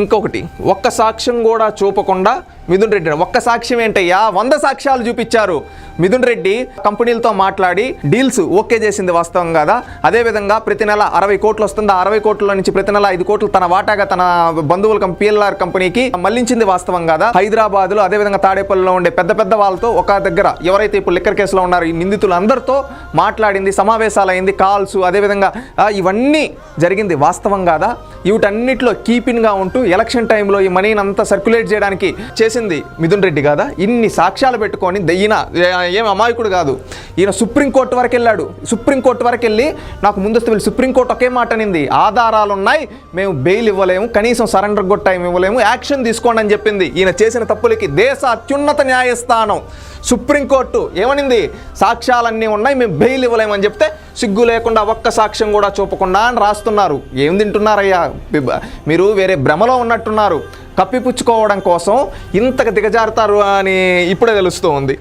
ఇంకొకటి ఒక్క సాక్ష్యం కూడా చూపకుండా మిథున్ రెడ్డి ఒక్క సాక్ష్యం ఏంటయ్యా? వంద సాక్ష్యాలు చూపించారు. మిథున్ రెడ్డి కంపెనీలతో మాట్లాడి డీల్స్ ఓకే చేసింది వాస్తవం కదా? అదేవిధంగా ప్రతి నెల అరవై కోట్లు వస్తుంది? ఆ అరవై కోట్ల నుంచి ప్రతి నెల ఐదు కోట్లు తన వాటాగా తన బంధువుల పిఎల్ఆర్ కంపెనీకి మళ్ళించింది వాస్తవం కదా? హైదరాబాద్లో అదేవిధంగా తాడేపల్లిలో ఉండే పెద్ద పెద్ద వాళ్ళతో ఒక దగ్గర ఎవరైతే ఇప్పుడు లిక్కర్ కేసులో ఉన్నారో ఈ నిందితులు అందరితో మాట్లాడింది సమావేశాలు అయింది కాల్స్ అదేవిధంగా ఇవన్నీ జరిగింది వాస్తవం కాదా? వీటన్నిటిలో కీపిన్గా ఉంటూ ఎలక్షన్ టైంలో ఈ మనీని అంతా సర్క్యులేట్ చేయడానికి చేసింది మిథున్ రెడ్డి కాదా? ఇన్ని సాక్ష్యాలు పెట్టుకొని ఈయన ఏం అమాయకుడు కాదు. ఈయన సుప్రీంకోర్టు వరకు వెళ్ళాడు. సుప్రీంకోర్టు వరకు వెళ్ళి నాకు ముందస్తు వెళ్ళి సుప్రీంకోర్టు ఒకే మాట అనింది. ఆధారాలు ఉన్నాయి మేము బెయిల్ ఇవ్వలేము కనీసం సరెండర్ కూడా టైం ఇవ్వలేము యాక్షన్ తీసుకోండి అని చెప్పింది. ఈయన చేసిన తప్పులకి దేశ అత్యున్నత న్యాయస్థానం. సుప్రీంకోర్టు ఏమనింది? సాక్ష్యాలన్నీ ఉన్నాయి మేము బెయిల్ ఇవ్వలేమని చెప్తే సిగ్గు లేకుండా ఒక్క సాక్ష్యం కూడా చూపకుండా అని రాస్తున్నారు. ఏం తింటున్నారయ్యా? మీరు వేరే భ్రమలో ఉన్నట్టున్నారు. కప్పిపుచ్చుకోవడం కోసం ఇంతగా దిగజారుతారు అని ఇప్పుడే తెలుస్తూ ఉంది